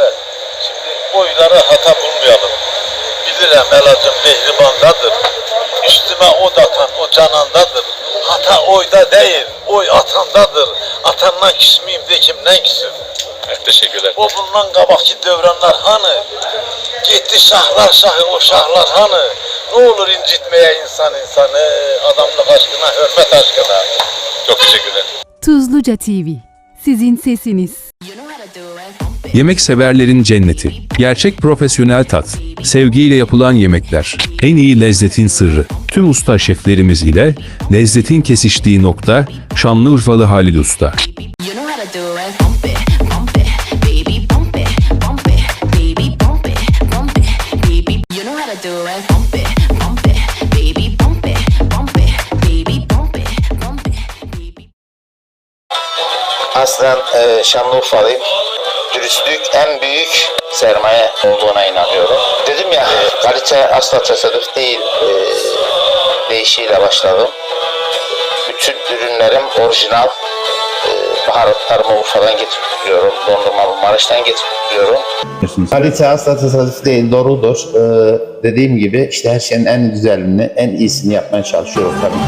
Şimdi oylara hata bulmayalım. Bilirəm elacım mehribandadır. Üstüme od atan o canandadır. Hata oyda değil, oy atandadır. Atandan küsmeyeyim de kimden küsür? Evet, teşekkürler. O bundan qabaqki dövranlar hanı? Getdi şahlar şahı o şahlar hanı? Ne olur incitmeye insan insanı, adamlık aşkına, hürmet aşkına. Çok teşekkürler. Tuzluca TV. Sizin sesiniz. Yemek severlerin cenneti. Gerçek profesyonel tat. Sevgiyle yapılan yemekler. En iyi lezzetin sırrı. Tüm usta şeflerimiz ile lezzetin kesiştiği nokta Şanlıurfalı Halil Usta. Aslen e, Şanlıurfalıyım. Dürüstlük en büyük sermaye olduğuna inanıyorum. Dedim ya kalite asla tesadüf değil e, deyişiyle başladım. Bütün ürünlerim orijinal. E, baharatlarımı Urfa'dan getiriyorum. Dondurmamı Maraş'tan getiriyorum. Kalite asla tesadüf değil, doğrudur. Ee, dediğim gibi işte her şeyin en güzelini, en iyisini yapmaya çalışıyoruz tabii